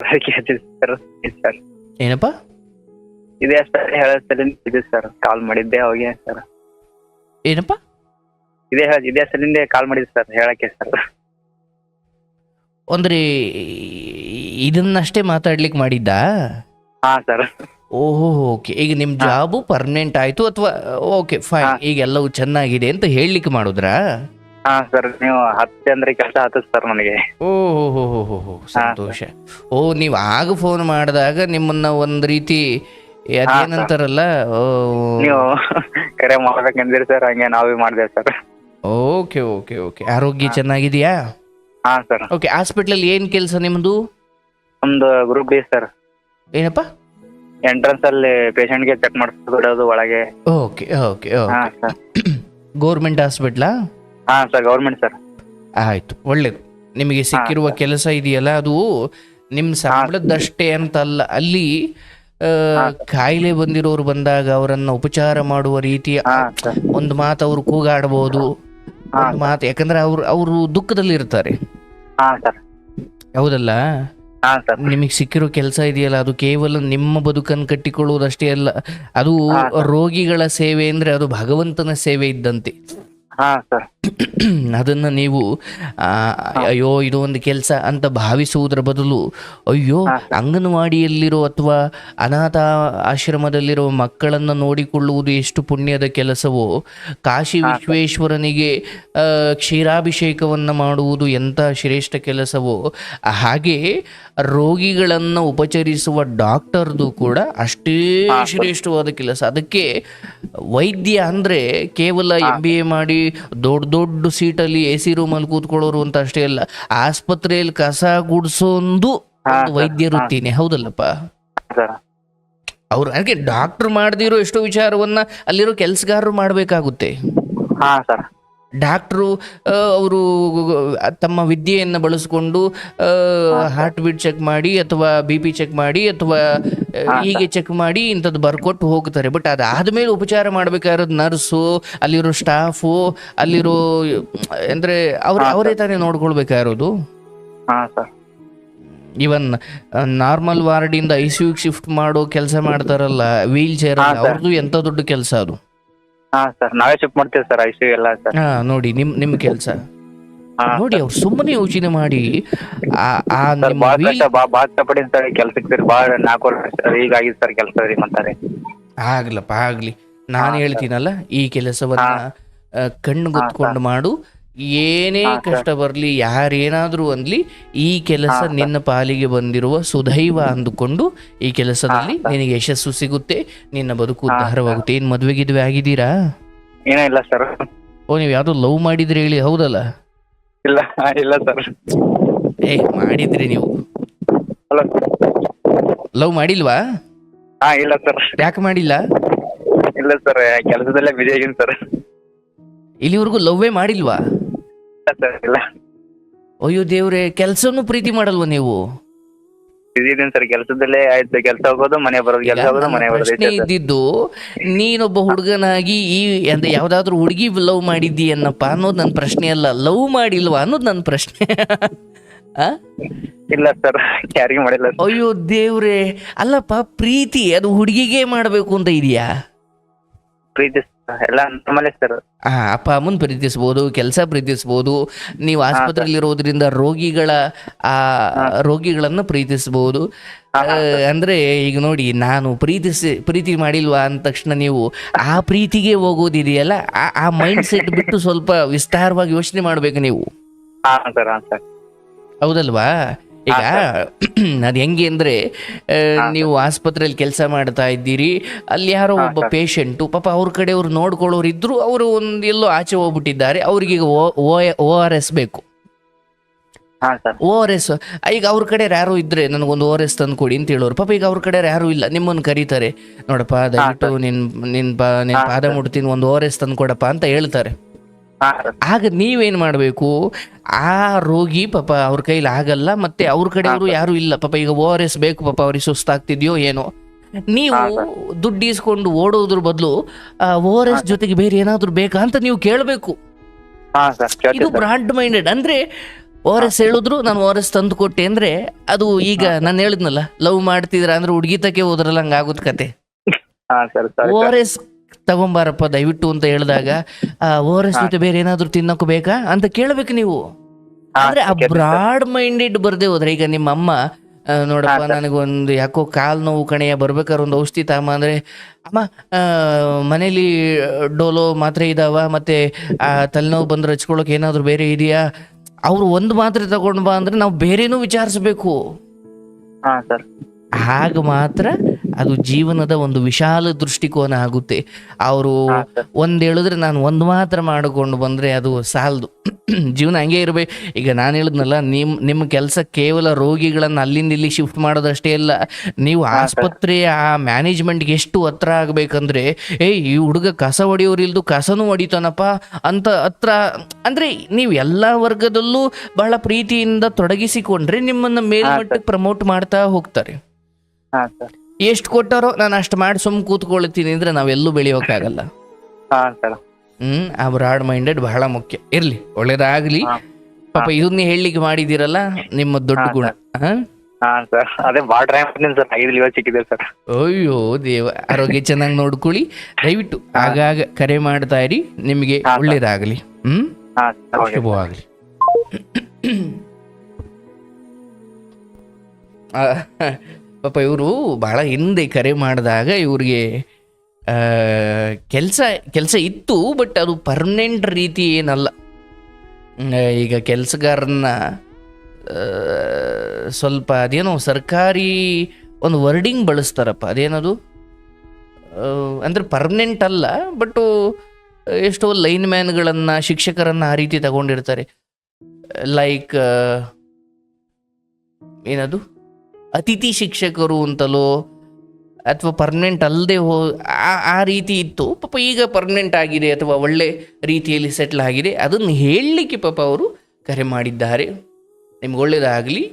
ಅದಕ್ಕೆ ಹಚ್ಚಿದ್ sir sir. ಏನಪ್ಪ? ಇದೇ ಸರ್ ಹೇಳೋ ಇದೆ ಸರ್. ಕಾಲ್ ಮಾಡಿದ್ದೆ ಅವಾಗೆ ಸರ್. ಏನಪ್ಪ? ಇದೇ ಇದೇ ಸಲಿಂದೆ ಕಾಲ್ ಮಾಡಿದ್ದೆ ಸರ್ ಹೇಳಕ್ಕೆ ಸರ್. ಅಂದ್ರೆ ಇದನ್ನಷ್ಟೇ ಮಾತಾಡ್ಲಿಕ್ಕೆ ಮಾಡಿದ್ದ? ಹಾ ಸರ್. ಓಹೋ ಓಕೆ. ಈಗ ನಿಮ್ ಜಾಬು ಪರ್ಮನೆಂಟ್ ಆಯ್ತು ಅಥವಾ ಓಕೆ ಫೈನ್ ಈಗ ಎಲ್ಲವೂ ಚೆನ್ನಾಗಿದೆ ಅಂತ ಹೇಳಲಿಕ್ಕೆ ಮಾಡುದ್ರಾ? ಹಾ ಸರ್ ನೀವು ಹತ್ತೆ ಅಂದ್ರೆ ಕೆಲಸ ಹತ್ತದ ಸರ್ ನನಗೆ. ಓ ಹೋ ಹೋ ಹೋ ಹೋ ಸಂತೋಷ. ಓ ನೀವು ಆಗ ಫೋನ್ ಮಾಡಿದಾಗ ನಿಮ್ಮನ್ನ ಒಂದ್ ರೀತಿ ಅದೇನಂತಾರಲ್ಲ ನೀವು ಕರೆ ಮಾಡ್ಬೇಕಂದಿರಿ ಸರ್ ಹಂಗೆ ನಾವೇ ಮಾಡಿದೆ ಸರ್ ಓಕೆ ಓಕೆ ಓಕೆ. ಆರೋಗ್ಯ ಚೆನ್ನಾಗಿದೆಯಾ? ಹಾ ಸರ್ ಓಕೆ ಹಾಸ್ಪಿಟ್ಲಲ್ಲಿ ಏನ್ ಕೆಲಸ ನಿಮ್ದು? ಒಂದು ಗ್ರೂಪ್ ಬಿ ಸರ್ ಏನಪ್ಪ? ಎಂಟ್ರೆನ್ಸ್ ಅಲ್ಲಿ patient ಗೆ ಚೆಕ್ ಮಾಡಿಸ್ಬಿಡೋದು ಒಳಗೆ. Okay okay okay. ಗೌರ್ಮೆಂಟ್ ಹಾಸ್ಪಿಟ್ಲಾ ಹಾ ಸರ್ ಗೌರ್ಮೆಂಟ್ ಸರ್ ಆಯ್ತು ಒಳ್ಳೇದು. ನಿಮಗೆ ಸಿಕ್ಕಿರುವ ಕೆಲಸ ಇದೆಯಲ್ಲ ಅದು ನಿಮ್ಮ ಸಂಬಳದಷ್ಟೇ ಅಂತಲ್ಲ ಅಲ್ಲಿ ಕಾಯಿಲೆ ಬಂದಿರೋರು ಬಂದಾಗ ಅವರನ್ನ ಉಪಚಾರ ಮಾಡುವ ರೀತಿಯ ಒಂದು ಮಾತು ಅವರು ಕೂಗಾಡಬಹುದು. ಒಂದು ಮಾತು ಯಾಕಂದ್ರೆ ಅವ್ರು ಅವರು ದುಃಖದಲ್ಲಿ ಇರ್ತಾರೆ. ಹೌದಲ್ಲ? ನಿಮಗೆ ಸಿಕ್ಕಿರೋ ಕೆಲಸ ಇದೆಯಲ್ಲ ಅದು ಕೇವಲ ನಿಮ್ಮ ಬದುಕನ್ನು ಕಟ್ಟಿಕೊಳ್ಳುವುದಷ್ಟೇ ಅಲ್ಲ ಅದು ರೋಗಿಗಳ ಸೇವೆ ಅಂದ್ರೆ ಅದು ಭಗವಂತನ ಸೇವೆ ಇದ್ದಂತೆ. ಅದನ್ನ ನೀವು ಅಯ್ಯೋ ಇದು ಒಂದು ಕೆಲಸ ಅಂತ ಭಾವಿಸುವುದರ ಬದಲು ಅಯ್ಯೋ ಅಂಗನವಾಡಿಯಲ್ಲಿರೋ ಅಥವಾ ಅನಾಥ ಆಶ್ರಮದಲ್ಲಿರೋ ಮಕ್ಕಳನ್ನು ನೋಡಿಕೊಳ್ಳುವುದು ಎಷ್ಟು ಪುಣ್ಯದ ಕೆಲಸವೋ ಕಾಶಿ ವಿಶ್ವೇಶ್ವರನಿಗೆ ಕ್ಷೀರಾಭಿಷೇಕವನ್ನು ಮಾಡುವುದು ಎಂಥ ಶ್ರೇಷ್ಠ ಕೆಲಸವೋ ಹಾಗೆ ರೋಗಿಗಳನ್ನು ಉಪಚರಿಸುವ ಡಾಕ್ಟರ್ದು ಕೂಡ ಅಷ್ಟೇ ಶ್ರೇಷ್ಠವಾದ ಕೆಲಸ. ಅದಕ್ಕೆ ವೈದ್ಯ ಅಂದ್ರೆ ಕೇವಲ ಎಂ ಬಿ ಎ ಮಾಡಿ ದೊಡ್ಡ ದೊಡ್ಡ ಸೀಟಲ್ಲಿ ಎ ಸಿ ರೂಮಲ್ಲಿ ಕೂತ್ಕೊಳ್ಳೋರು ಅಂತ ಅಷ್ಟೇ ಅಲ್ಲ ಆಸ್ಪತ್ರೆಯಲ್ಲಿ ಕಸ ಗುಡಿಸೋಂದು ವೈದ್ಯ ವೃತ್ತಿನೇ ಹೌದಲ್ಲಪ್ಪ? ಅವ್ರು ಅದಕ್ಕೆ ಡಾಕ್ಟರ್ ಮಾಡದಿರೋ ಎಷ್ಟೋ ವಿಚಾರವನ್ನ ಅಲ್ಲಿರೋ ಕೆಲಸಗಾರರು ಮಾಡಬೇಕಾಗುತ್ತೆ. ಡಾಕ್ಟ್ರು ಅವರು ತಮ್ಮ ವಿದ್ಯೆಯನ್ನು ಬಳಸಿಕೊಂಡು ಹಾರ್ಟ್ ಬೀಟ್ ಚೆಕ್ ಮಾಡಿ ಅಥವಾ ಬಿ ಪಿ ಚೆಕ್ ಮಾಡಿ ಅಥವಾ ಹೀಗೆ ಚೆಕ್ ಮಾಡಿ ಇಂಥದ್ದು ಬರ್ಕೊಟ್ಟು ಹೋಗ್ತಾರೆ. ಬಟ್ ಅದಾದಮೇಲೆ ಉಪಚಾರ ಮಾಡಬೇಕಾಗಿರೋದು ನರ್ಸು ಅಲ್ಲಿರೋ ಸ್ಟಾಫು ಅಲ್ಲಿರೋ ಅಂದ್ರೆ ಅವ್ರ ಅವರೇ ತಾನೇ ನೋಡ್ಕೊಳ್ಬೇಕಾಗಿರೋದು ಇವನ್ ನಾರ್ಮಲ್ ವಾರ್ಡಿಂದ ಐ ಸಿ ಶಿಫ್ಟ್ ಮಾಡೋ ಕೆಲಸ ಮಾಡ್ತಾರಲ್ಲ ವೀಲ್ ಚೇರ್ ಅವ್ರದ್ದು ಎಂತ ದೊಡ್ಡ ಕೆಲಸ ಅದು? ಹಾ ಸರ್ ನಾವೇ ಶಿಫ್ಟ್ ಮಾಡ್ತೀವಿ ಸರ್ ಐ ಸಿ ಎಲ್ಲ ಸರ್. ಹಾ ನೋಡಿ ನಿಮ್ ನಿಮ್ ಕೆಲಸ. ಹಾ ನೋಡಿ ಅವ್ರು ಸುಮ್ಮನೆ ಯೋಚನೆ ಮಾಡಿ ಆ ಆ ಸರ್ ನಿಮ್ಮ ಬಾಳ wheel- ಕಷ್ಟ ಬಾ ಬಾಳ ಕಷ್ಟಪಟ್ಟಿನಿ ಸರ್ ಕೆಲ್ಸಕ್ಕೆ ಸರ್ ಬಾಳ ನಾಲ್ಕು ವರ್ಷ ಸರ್ ಈಗ ಆಗಿದೆ ಸರ್ ಕೆಲಸ ರೀ ಅಂತಾರೆ ಆಗ್ಲಪ್ಪ ಆಗ್ಲಿ. ನಾನು ಹೇಳ್ತೀನಲ್ಲ ಈ ಕೆಲಸವನ್ನ ಆ, ಕಣ್ಣು ಗೊತ್ಕೊಂಡು ಮಾಡು ಏನೇ ಕಷ್ಟ ಬರ್ಲಿ ಯಾರೇನಾದ್ರೂ ಅನ್ಲಿ ಈ ಕೆಲಸ ನಿನ್ನ ಪಾಲಿಗೆ ಬಂದಿರುವ ಸುದೈವ ಅಂದುಕೊಂಡು ಈ ಕೆಲಸದಲ್ಲಿ ನಿನಗೆ ಯಶಸ್ಸು ಸಿಗುತ್ತೆ ನಿನ್ನ ಬದುಕು ಉದ್ಧಾರವಾಗುತ್ತೆ. ಏನ್ ಮದ್ವೆ ಗಿದ್ವೆ ಆಗಿದ್ದೀರಾ? ಏನಿಲ್ಲ ಸರ್. ಓ ನೀವು ಯಾವ್ದೋ ಲವ್ ಮಾಡಿದ್ರಿ ಹೇಳಿ ಹೌದಲ್ಲ? ಇಲ್ಲ ಇಲ್ಲ ಸರ್. ಏ ಮಾಡಿದ್ರಿ ನೀವು. ಲವ್ ಮಾಡಿಲ್ವಾ? ಹಾ ಇಲ್ಲ ಸರ್. ಯಾಕೆ ಮಾಡಿಲ್ಲ? ಇಲ್ಲ ಸರ್ ಕೆಲಸದಲ್ಲೇ ಬಿಜಿ ಆಗಿನಿ ಸರ್. ಇಲ್ಲಿವರೆಗೂ ಲವ್ವೇ ಮಾಡಿಲ್ವಾ? ಸರ್ ಇಲ್ಲ ಅಯ್ಯೋ ದೇವ್ರೆ ಕೆಲ್ಸನೂ ಪ್ರೀತಿ ಮಾಡಲ್ವಾ ನೀವು? ಬಿಜಿ ಸರ್ ಕೆಲಸದಲ್ಲೇ ಆಯ್ತು ಕೆಲಸ ಹೋಗೋದು ಮನೆ ಬರೋದು ಕೆಲಸ ಹೋಗೋದು ಮನೆ ಬರೋದು ಪ್ರಶ್ನೆ ಇದ್ದಿದ್ದು ನೀನೊಬ್ಬ ಹುಡುಗನಾಗಿ ಈ ಅಂದ್ರೆ ಯಾವ್ದಾದ್ರು ಹುಡುಗಿ ಲವ್ ಮಾಡಿದ್ದೀಯನ್ನಪ್ಪ ಅನ್ನೋದು ನನ್ನ ಪ್ರಶ್ನೆ ಅಲ್ಲ. ಲವ್ ಮಾಡಿಲ್ವಾ ಅನ್ನೋದು ನನ್ನ ಪ್ರಶ್ನೆ. ಆ? ಇಲ್ಲ ಸರ್ ಯಾರಿಗೂ ಮಾಡಿಲ್ಲ ಅಯ್ಯೋ ದೇವ್ರೆ ಅಲ್ಲಪ್ಪ ಪ್ರೀತಿ ಅದು ಹುಡುಗಿಗೆ ಮಾಡಬೇಕು ಅಂತ ಇದೆಯಾ? ಪ್ರೀತಿ. ಎಲ್ಲ ನಾರ್ಮಲ್ ಸರ್. ಆ ಅಪ್ಪ ಅಮ್ಮನ್ ಪ್ರೀತಿಸ್ಬೋದು ಕೆಲಸ ಪ್ರೀತಿಸ್ಬೋದು ನೀವು ಆಸ್ಪತ್ರೆಯಲ್ಲಿರೋದ್ರಿಂದ ರೋಗಿಗಳ ಆ ರೋಗಿಗಳನ್ನ ಪ್ರೀತಿಸಬಹುದು ಆ, ಅಂದ್ರೆ ಈಗ ನೋಡಿ ನಾನು ಪ್ರೀತಿಸಿ ಪ್ರೀತಿ ಮಾಡಿಲ್ವಾ ಅಂದ ತಕ್ಷಣ ನೀವು ಆ ಪ್ರೀತಿಗೆ ಹೋಗೋದಿದೆಯಲ್ಲ ಆ- ಆ ಮೈಂಡ್ ಸೆಟ್ ಬಿಟ್ಟು ಸ್ವಲ್ಪ ವಿಸ್ತಾರವಾಗಿ ಯೋಚನೆ ಮಾಡ್ಬೇಕು ನೀವು. ಹಾ ಸರ್ ಹಾ ಸರ್. ಹೌದಲ್ವಾ? ಈಗ ಅದು ಹೆಂಗೆ ಅಂದರೆ ನೀವು ಆಸ್ಪತ್ರೆಯಲ್ಲಿ ಕೆಲಸ ಮಾಡ್ತಾ ಇದ್ದೀರಿ ಅಲ್ಲಿ ಯಾರೋ ಒಬ್ಬ ಪೇಷಂಟು ಪಾಪ ಅವ್ರ ಕಡೆಯವ್ರು ನೋಡ್ಕೊಳ್ಳೋರು ಇದ್ರು ಅವರು ಒಂದು ಎಲ್ಲೋ ಆಚೆ ಹೋಗ್ಬಿಟ್ಟಿದ್ದಾರೆ ಅವ್ರಿಗೆ ಓ ಆರ್ ಎಸ್ ಬೇಕು. ಓ ಆರ್ ಎಸ್ ಈಗ ಅವ್ರ ಕಡೆ ಯಾರು ಇದ್ರೆ ನನಗೊಂದು ಓ ಆರ್ ಎಸ್ ತಂದು ಕೊಡಿ ಅಂತ ಹೇಳೋರು. ಪಾಪ ಈಗ ಅವ್ರ ಕಡೆ ಯಾರು ಇಲ್ಲ ನಿಮ್ಮನ್ನು ಕರೀತಾರೆ. ನೋಡಪ್ಪ ದಯವಿಟ್ಟು ನಿನ್ ನಿನ್ ಪಾ ನಿನ್ ಪಾದ ಮುಡ್ತೀನಿ ಒಂದು ಓ ಆರ್ ಎಸ್ ತಂದು ಕೊಡಪ್ಪ ಅಂತ ಹೇಳ್ತಾರೆ. ಆಗ ನೀವೇನ್ ಮಾಡಬೇಕು? ಆ ರೋಗಿ ಪಾಪ ಅವ್ರ ಕೈಲಿ ಆಗಲ್ಲ ಮತ್ತೆ ಅವ್ರ ಕಡೆಯವರು ಯಾರು ಇಲ್ಲ. ಪಾಪ ಈಗ ಓ ಆರ್ ಎಸ್ ಬೇಕು ಪಾಪ ಅವ್ರಿಗೆ ಸುಸ್ತಾಗ್ತಿದ್ಯೋ ಏನೋ. ನೀವು ದುಡ್ಡು ಇಸ್ಕೊಂಡು ಓಡೋದ್ರ ಬದಲು ಓ ಆರ್ ಎಸ್ ಜೊತೆಗೆ ಬೇರೆ ಏನಾದ್ರು ಬೇಕಾ ಅಂತ ನೀವು ಕೇಳಬೇಕು. ಇದು ಬ್ರಾಡ್ ಮೈಂಡೆಡ್. ಅಂದ್ರೆ ಓ ಆರ್ ಎಸ್ ಹೇಳಿದ್ರು ನಾನು ಓ ಆರ್ ಎಸ್ ತಂದು ಕೊಟ್ಟೆ ಅಂದ್ರೆ ಅದು ಈಗ ನಾನು ಹೇಳಿದ್ನಲ್ಲ ಲವ್ ಮಾಡ್ತಿದ್ರ ಅಂದ್ರೆ ಹುಡುಗಿತಕ್ಕೆ ಹೋದ್ರಲ್ಲ ಹಂಗಾಗುತ್ತ ಕತೆ. ಓ ಆರ್ ಎಸ್ ತಗೊಂಬಾರಪ್ಪ ದಯವಿಟ್ಟು ಅಂತ ಹೇಳಿದಾಗ ಓ ಆರ್ ಎಸ್ ಜೊತೆ ಬೇರೆ ಏನಾದ್ರು ತಿನ್ನಕ್ ಬೇಕಾ? ಅಂತ ಕೇಳಬೇಕು ನೀವು. ಅಂದ್ರೆ ಆ. ಬ್ರಾಡ್ ಮೈಂಡೆಡ್ ಬರ್ದೇ ಹೋದ್ರೆ ಈಗ ನಿಮ್ಮ ಅಮ್ಮ ನೋಡಪ್ಪ ನನಗೊಂದು ಯಾಕೋ ಕಾಲ್ ನೋವು ಕಣೆಯ ಬರ್ಬೇಕಾದ್ರೆ ಒಂದು ಔಷಧಿ ತಾಮ ಅಂದ್ರೆ ಅಮ್ಮ ಆ, ಮನೇಲಿ ಡೋಲೋ ಮಾತ್ರೆ ಇದಾವ ಮತ್ತೆ ಆ ತಲೆನೋವು ಬಂದ್ರೆ ಹಚ್ಕೊಳಕ್ ಏನಾದ್ರು ಬೇರೆ ಇದೆಯಾ? ಅವ್ರು ಒಂದು ಮಾತ್ರೆ ತಗೊಂಡ್ ಬಾ ಅಂದ್ರೆ ನಾವು ಬೇರೆನೂ ವಿಚಾರಿಸ್ಬೇಕು. ಹಾಗ ಮಾತ್ರ ಅದು ಜೀವನದ ಒಂದು ವಿಶಾಲ ದೃಷ್ಟಿಕೋನ ಆಗುತ್ತೆ. ಅವರು ಒಂದು ಹೇಳಿದ್ರೆ ನಾನು ಒಂದು ಮಾತ್ರ ಮಾಡಿಕೊಂಡು ಬಂದ್ರೆ ಅದು ಸಾಲದು. ಜೀವನ ಹಂಗೆ ಇರಬೇಕು ಈಗ ನಾನು ಹೇಳಿದ್ನಲ್ಲ ನಿಮ್ ನಿಮ್ಮ ಕೆಲಸ ಕೇವಲ ರೋಗಿಗಳನ್ನ ಅಲ್ಲಿಂದ ಇಲ್ಲಿ ಶಿಫ್ಟ್ ಮಾಡೋದಷ್ಟೇ ಅಲ್ಲ ನೀವು ಆಸ್ಪತ್ರೆಯ ಆ ಮ್ಯಾನೇಜ್ಮೆಂಟ್ಗೆ ಎಷ್ಟು ಹತ್ರ ಆಗ್ಬೇಕಂದ್ರೆ ಏ ಈ ಹುಡುಗ ಕಸ ಹೊಡೆಯೋರು ಇಲ್ದು ಕಸನೂ ಹೊಡಿತಾನಪ್ಪ ಅಂತ ಹತ್ರ ಅಂದ್ರೆ ನೀವು ಎಲ್ಲಾ ವರ್ಗದಲ್ಲೂ ಬಹಳ ಪ್ರೀತಿಯಿಂದ ತೊಡಗಿಸಿಕೊಂಡ್ರೆ ನಿಮ್ಮನ್ನ ಮೇಲ್ಮಟ್ಟಕ್ಕೆ ಪ್ರಮೋಟ್ ಮಾಡ್ತಾ ಹೋಗ್ತಾರೆ. ಎಷ್ಟು ಕೊಟ್ಟಾರೋ ನಾನು ಅಷ್ಟು ಮಾಡಿ ಸುಮ್ ಕೂತ್ಕೊಳ್ತೀನಿ ಅಂದ್ರೆ ನಾವೆಲ್ಲೂ ಬೆಳೆಯೋಕ್ಕಾಗಲ್ಲ ಹ್ಮ್ ಆ ಬ್ರಾಡ್ ಮೈಂಡೆಡ್ ಬಹಳ ಮುಖ್ಯ. ಇರ್ಲಿ ಒಳ್ಳೇದಾಗ್ಲಿ. ಪಾಪ ಇದನ್ನೇ ಹೇಳಲಿಕ್ಕೆ ಮಾಡಿದಿರಲ್ಲ ನಿಮ್ಮ ದೊಡ್ಡ ಗುಣ. ಅಯ್ಯೋ ದೇವ ಆರೋಗ್ಯ ಚೆನ್ನಾಗಿ ನೋಡ್ಕೊಳ್ಳಿ. ದಯವಿಟ್ಟು ಆಗಾಗ ಕರೆ ಮಾಡ್ತಾ ಇರಿ ನಿಮಗೆ ಒಳ್ಳೇದಾಗ್ಲಿ. ಹ್ಮ್? ಶುಭವಾಗಲಿ. ಆ, ಪಾಪ ಇವರು ಭಾಳ ಹಿಂದೆ ಕರೆ ಮಾಡಿದಾಗ ಇವ್ರಿಗೆ ಕೆಲಸ ಕೆಲಸ ಇತ್ತು ಬಟ್ ಅದು ಪರ್ಮನೆಂಟ್ ರೀತಿ ಏನಲ್ಲ. ಈಗ ಕೆಲಸಗಾರನ್ನ ಸ್ವಲ್ಪ ಅದೇನೋ ಸರ್ಕಾರಿ ಒಂದು ವರ್ಡಿಂಗ್ ಬಳಸ್ತಾರಪ್ಪ, ಅದೇನದು? ಅಂದರೆ ಪರ್ಮನೆಂಟ್ ಅಲ್ಲ ಬಟ್ಟು ಎಷ್ಟೋ ಲೈನ್ ಮ್ಯಾನ್ಗಳನ್ನು ಶಿಕ್ಷಕರನ್ನು ಆ ರೀತಿ ತಗೊಂಡಿರ್ತಾರೆ. ಲೈಕ್ ಏನದು? ಅತಿಥಿ ಶಿಕ್ಷಕರು ಅಂತಲೋ ಅಥವಾ ಪರ್ಮನೆಂಟ್ ಅಲ್ಲದೆ ಹೋ, ಆ ಆ ರೀತಿ ಇತ್ತು. ಪಾಪ ಈಗ ಪರ್ಮನೆಂಟ್ ಆಗಿದೆ ಅಥವಾ ಒಳ್ಳೆ ರೀತಿಯಲ್ಲಿ ಸೆಟ್ಲ್ ಆಗಿದೆ. ಅದನ್ನು ಹೇಳಲಿಕ್ಕೆ ಪಾಪ ಅವರು ಕರೆ ಮಾಡಿದ್ದಾರೆ. ನಿಮ್ಗೆ ಒಳ್ಳೇದಾಗಲಿ.